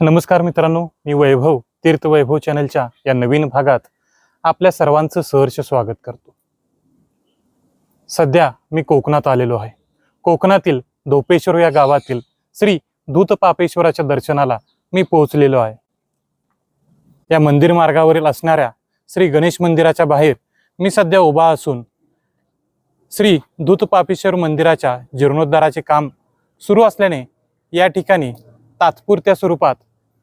नमस्कार मित्रांनो मी वैभव तीर्थ वैभव चॅनलच्या या नवीन भागात आपल्या सर्वांचं सहर्ष स्वागत करतो. सध्या मी कोकणात आलेलो आहे. कोकणातील धोपेश्वर या गावातील श्री दूतपापेश्वराच्या दर्शनाला मी पोहोचलेलो आहे. या मंदिर मार्गावरील असणाऱ्या श्री गणेश मंदिराच्या बाहेर मी सध्या उभा असून श्री दूतपापेश्वर मंदिराच्या जीर्णोद्धाराचे काम सुरू असल्याने या ठिकाणी तात्पुरत्या स्वरूपात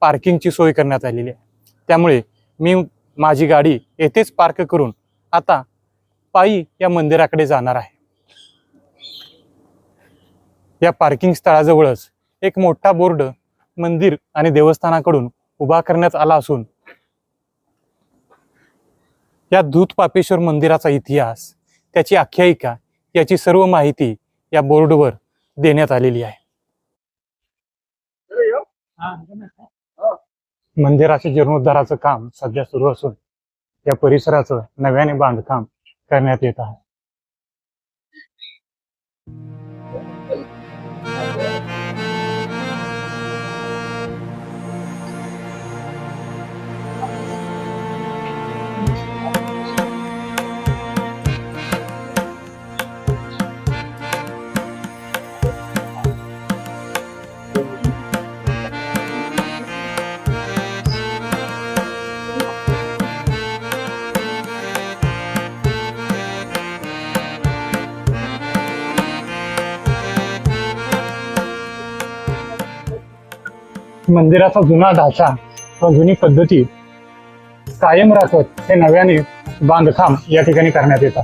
पार्किंगची सोय करण्यात आलेली आहे. त्यामुळे मी माझी गाडी येथेच पार्क करून आता पायी या मंदिराकडे जाणार आहे. या पार्किंग स्थळाजवळच एक मोठा बोर्ड मंदिर आणि देवस्थानाकडून उभा करण्यात आला असून या दूत पापेश्वर मंदिराचा इतिहास त्याची आख्यायिका याची सर्व माहिती या बोर्डवर देण्यात आलेली आहे. मंदिराच्या जीर्णोद्धाराचं काम सध्या सुरू असून या परिसराचं नव्याने बांधकाम करण्यात येत आहे. मंदिराचा जुना ढाचा व जुनी पद्धती कायम राखत हे नव्याने बांधकाम या ठिकाणी करण्यात येतात.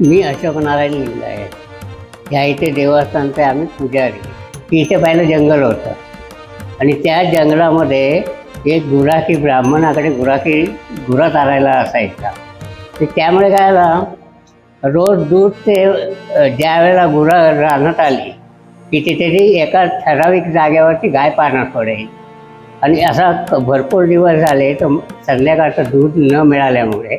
मी अशोक नारायण लिहिलं आहे. ह्या इथे देवस्थानचे आम्ही पुजारी. इथे पहिलं जंगल होतं. आणि त्या जंगलामध्ये एक गुराखी ब्राह्मणाकडे गुराखी गुरा तारायला असायचा. तर त्यामुळे काय झालं? रोज दूध ते ज्या वेळेला गुरा रानात आली की तिथे ती एका ठराविक जागेवरती गाय पाहणार पडेल आणि असा भरपूर दिवस झाले तर संध्याकाळचं दूध न मिळाल्यामुळे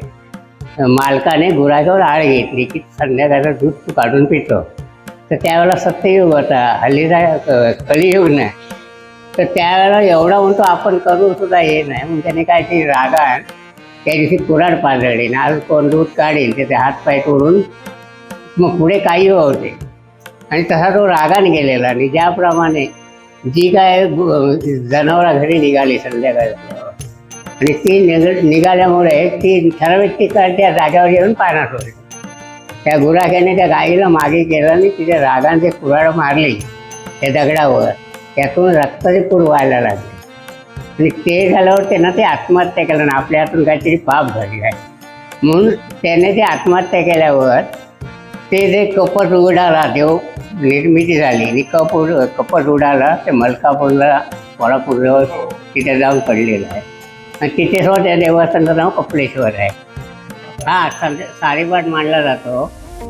मालकाने गुराच्यावर आळ घेतली की संध्याकाळचं दूध तू काढून पितो. तर त्यावेळेला सत्ययुग होता. हल्लीचा क- कलियुग नाही. तर त्यावेळेला एवढा म्हणतो आपण करू सुद्धा हे नाही. म्हणून त्याने काय ते रागा त्या दिवशी कुराड पाजळली ना आज कोण दूध काढेल त्याचे हातपाय तोडून मग पुढे काही होते. आणि तसा तो रागाने गेलेला. आणि ज्याप्रमाणे जी काय जनावरं घरी निघाली संध्याकाळी आणि ती निघ निघाल्यामुळे ती ठराविक ठिकाण त्या जागेवर येऊन पाण्यात होती. त्या गुराख्याने त्या गाईला मागे केलं आणि तिच्या रागाने ते मारले. मारली त्या दगडावर. त्यातून रक्ताचे पूर व्हायला लागले. आणि ते झाल्यावर त्यानं ते आत्महत्या केलं आणि आपल्या हातून काहीतरी पाप झाली आहे. म्हणून त्याने ते आत्महत्या केल्यावर ते जे कपट उडाला देव निर्मिती झाली. आणि कपूर कपट उडाला ते मलकापूरला कोल्हापूरजवळ तिथे जाऊन पडलेलं आहे. आणि तिथे त्या देवस्थानाचं नाव कपलेश्वर आहे. हा साडेपाठ मांडला जातो.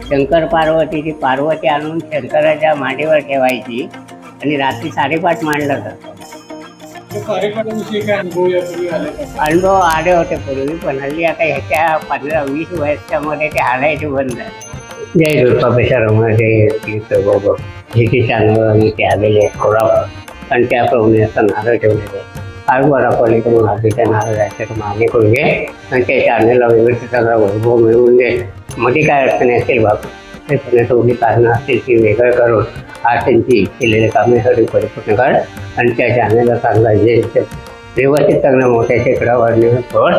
शंकर पार्वतीची पार्वती आणून शंकराच्या मांडीवर ठेवायची आणि रात्री साडेपाठ मांडला जातो. अनुभव आले का? होते पूर्वी पण हल्ली आता ह्याच्या पंधरा वीस वर्षामध्ये ते हालायचे बंद जय दुर्गापेश्वर जय बाबा. ब्रिटिश अनुभव इथे आलेले आहेत कोल्हापूर आणि त्याप्रमाणे असं नारळ ठेवलेले आहे आरबारा पलीकडून आधीच्या नारळाच्या मागे करून घे आणि त्या अन्नाला व्यवस्थित सगळा वैभव मिळवून दे. मध्ये काय अडचणी असेल बाबा ते पुणे थोडी कारणं असतील ती वेगळं करून आज त्यांची केलेले कामेसाठी परिपूर्ण कर. आणि त्या अन्नाला चांगला जे व्यवस्थित चांगल्या मोठ्या शेकडावर नेऊन सोड.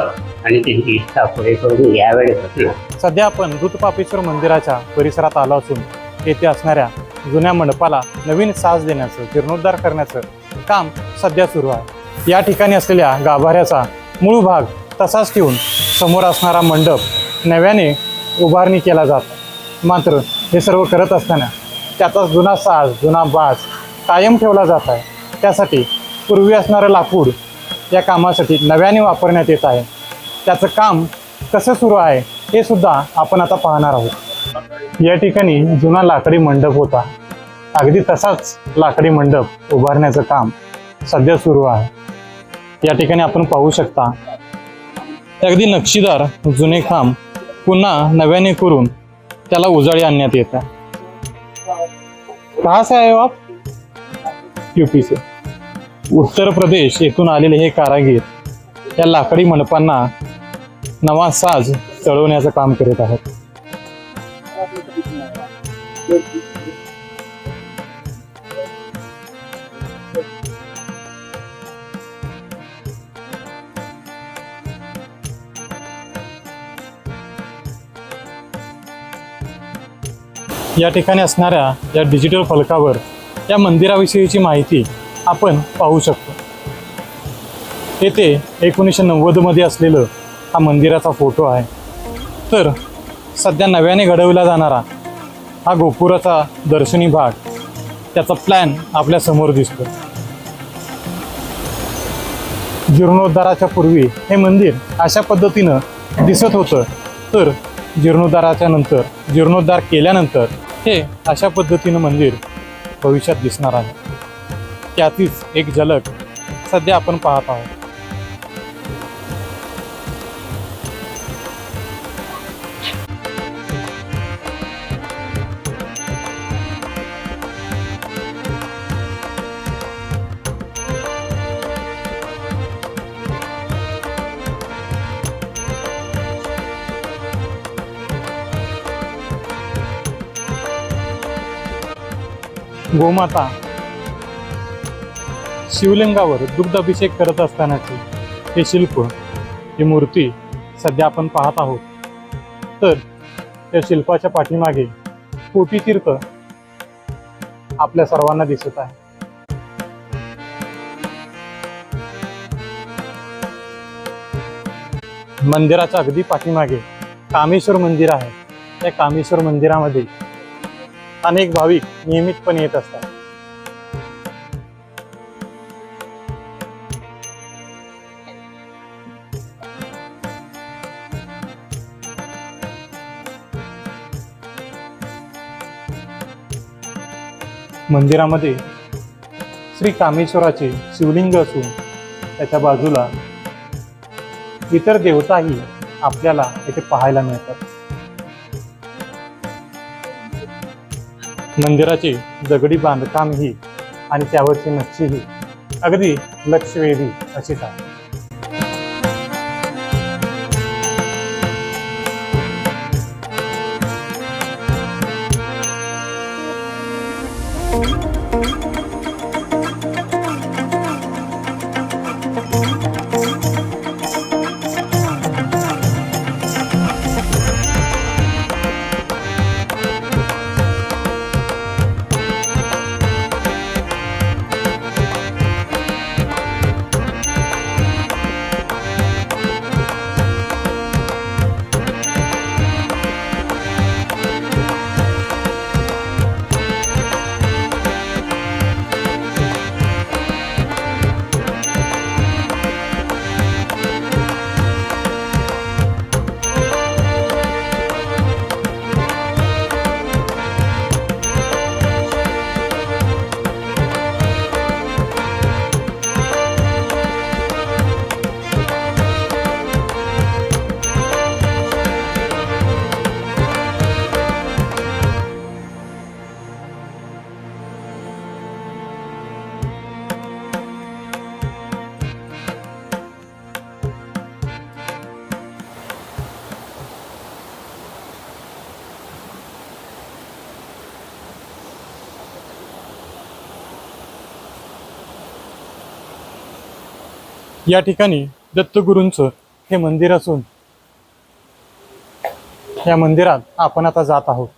आणि त्यांची इच्छा पुढे करून यावेळेपासून सध्या आपण दूधपापेश्वर मंदिराच्या परिसरात आलो असून येथे असणाऱ्या जुन्या मंडपाला नवीन साज देण्याचं जीर्णोद्धार करण्याचं काम सध्या सुरू आहे. या ठिकाणी असलेल्या गाभाऱ्याचा मूळ भाग तसाच ठेवून समोर असणारा मंडप नव्याने उभारणी केला जात. मात्र हे सर्व करत असताना त्याचा जुना साज जुना बाज कायम ठेवला जात आहे. त्यासाठी पूर्वी असणारं लाकूड या कामासाठी नव्याने वापरण्यात येत आहे. त्याचं काम कसं सुरू आहे हे सुद्धा आपण आता पाहणार आहोत. या ठिकाणी जुना लाकडी मंडप होता. अगदी तसाच लाकडी मंडप उभारण्याचं काम सध्या सुरू आहे. या ठिकाणी आपण पाहू शकता. अगदी नक्षीदार जुने खांब पुन्हा नव्याने करून त्याला उजाळी आणण्यात येत आहे. कहा से आए आप यूपी से उत्तर प्रदेश येथून आलेले हे कारागीर या लाकडी मंडपांना नवा साज चढवण्याचं काम करीत आहेत. या ठिकाणी असणाऱ्या या डिजिटल फलकावर या मंदिराविषयीची माहिती आपण पाहू शकतो. येथे एकोणीसशे नव्वदमध्ये असलेलं हा मंदिराचा फोटो आहे. तर सध्या नव्याने घडवला जाणारा हा गोपुराचा दर्शनी भाग त्याचा प्लॅन आपल्यासमोर दिसतो जीर्णोद्धाराच्या पूर्वी हे मंदिर अशा पद्धतीनं दिसत होतं. तर जीर्णोद्धाराच्या नंतर जीर्णोद्धार केल्यानंतर हे अशा पद्धतीनं मंदिर भविष्यात दिसणार आहे. त्यातीच एक झलक सध्या आपण पाहत आहोत. गोमाता. शिवलिंगावर दुग्ध अभिषेक करत असतानाचे हे शिल्प ही मूर्ती सध्या आपण पाहत आहोत. तर त्या शिल्पाच्या पाठीमागे कोटीतीर्थ आपल्या सर्वांना दिसत आहे. मंदिराच्या अगदी पाठीमागे कामेश्वर मंदिर आहे. त्या कामेश्वर मंदिरामध्ये अनेक भाविक नियमितपणे येत असतात. मंदिरामध्ये श्री कामेश्वराचे शिवलिंग असून त्याच्या बाजूला इतर देवताही आपल्याला इथे पाहायला मिळतात. मंदिराची दगडी बांधकाम ही आणि त्यावरची नक्षी ही अगदी लक्षवेधी अशीच आहे या ठिकाणी दत्तगुरूंचं हे मंदिर असून या मंदिरात आपण आता जात आहोत.